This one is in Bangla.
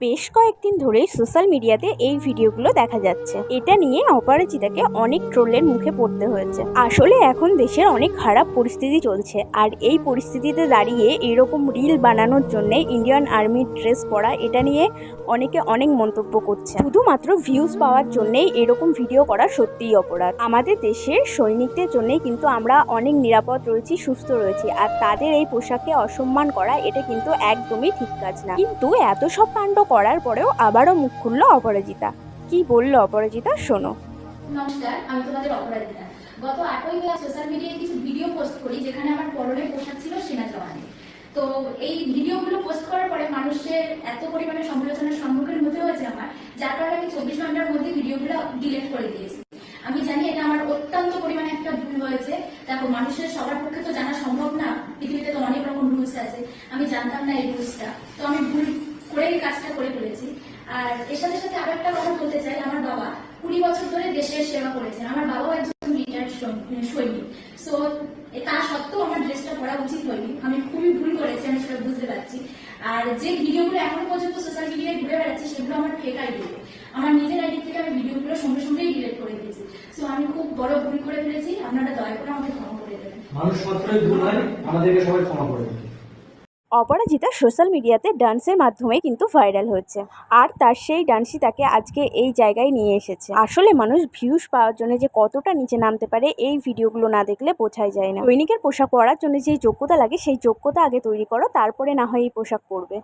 বেশ কয়েকদিন ধরেই সোশ্যাল মিডিয়াতে এই ভিডিওগুলো দেখা যাচ্ছে। এটা নিয়ে অপরাজিতাকে অনেক ট্রোলের মুখে পড়তে হয়েছে। আসলে এখন দেশের অনেক খারাপ পরিস্থিতি চলছে আর এই পরিস্থিতিতে দাঁড়িয়ে এরকম রিল বানানোর জন্য ইন্ডিয়ান আর্মির ড্রেস পরা এটা নিয়ে অনেকে অনেক মন্তব্য করছে। শুধুমাত্র ভিউজ পাওয়ার জন্যেই এরকম ভিডিও করা সত্যিই অপরাধ। আমাদের দেশের সৈনিকদের জন্যই কিন্তু আমরা অনেক নিরাপদ রয়েছি, সুস্থ রয়েছি আর তাদের এই পোশাককে অসম্মান করা এটা কিন্তু একদমই ঠিক কাজ না। কিন্তু এত সব কাণ্ড করার পরেও আবারও মুখ খুলল অপরাজিতা। কি বলল অপরাজিতা? শোনো। নমস্কার, আমি তোমাদের অপরাজিতা। গত সোশ্যাল মিডিয়ায় কিছু ভিডিও পোস্ট করি, যেখানে আমার পরনের পোশাক ছিল সেনা জওয়ানে তো এই ভিডিওগুলো পোস্ট করার পরে মানুষের এত পরিমাণে সমালোচনার সম্মুখীন হতে হয়েছে আমার, যার কারণে আমি চব্বিশ ঘণ্টার মধ্যে ভিডিওগুলো ডিলিট করে দিয়েছি। আমি জানি এটা আমার অত্যন্ত পরিমাণে একটা ভুল হয়েছে। দেখো, মানুষের সবার পক্ষে তো জানা সম্ভব না, পৃথিবীতে তো অনেক রকম রুলস আছে। আমি জানতাম না এই রুলসটা তো আমি করেই কাজটা করে ফেলেছি। আর এর সাথে সাথে আরও একটা কথা বলতে চাই, আমার বাবা কুড়ি বছর ধরে দেশের সেবা করেছেন। আমার বাবাও একজন রিটায়ার্ড সৈনিক। সো তা সত্ত্বেও আমার ড্রেসটা পরা উচিত হয়নি। আমি খুবই ভুল করেছি, আমি সেটা বুঝতে পারছি। আর যে ভিডিওগুলো এখনও পর্যন্ত সোশ্যাল মিডিয়ায় ঘুরে বেড়াচ্ছে, সেগুলো আমার ফেক আইডি আমার নিজের আইডি থেকে আমি ভিডিওগুলো সঙ্গে সঙ্গেই ডিলিট করে দিয়েছি। সো আমি খুব বড় ভুল করে ফেলেছি। আপনারা দয়া করে আমাকে ক্ষমা করে দেবেন। মানুষ মাত্রই ভুল হয়, আমাদেরকে সবাই ক্ষমা করে দেবে। অপরাজিতা সোশ্যাল মিডিয়াতে ডান্সের মাধ্যমে কিন্তু ভাইরাল হচ্ছে আর তার সেই ডান্সই তাকে আজকে এই জায়গায় নিয়ে এসেছে। আসলে মানুষ ভিউজ পাওয়ার জন্য যে কতটা নিচে নামতে পারে, এই ভিডিওগুলো না দেখলে বোঝাই যায় না। দৈনিকের পোশাক পরার জন্য যে যোগ্যতা লাগে, সেই যোগ্যতা আগে তৈরি করো, তারপরে না হয় এই পোশাক পরবে।